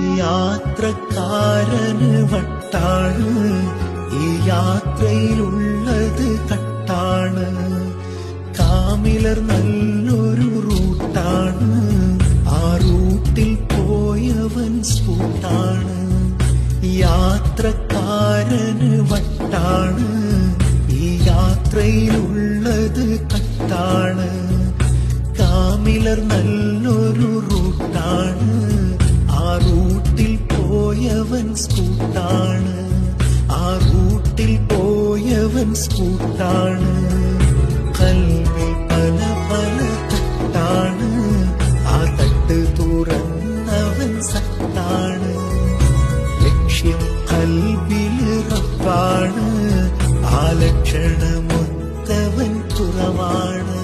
യാത്രക്കാരന് വട്ടാണ്. ഈ യാത്രയിലുള്ളത് കട്ടാണ്. കാമിലർ നല്ലൊരു റൂട്ടാണ്. ആ റൂട്ടിൽ പോയവൻ സ്കൂട്ടാണ്. യാത്രക്കാരന് വട്ടാണ്. ഈ യാത്രയിലുള്ളത് കട്ടാണ്. കാമിലർ നല്ലൊരു സ്കൂട്ടാണ് ആ റൂട്ടിൽ പോയവൻ സ്കൂട്ടാണ് കൽവിൽ പല പല തട്ടാണ് ആ തട്ട് തുറന്നവൻ സത്താണ് ലക്ഷ്യം കൽവിൽ റപ്പാണ് ആ ലക്ഷണമൊത്തവൻ കുറവാണ്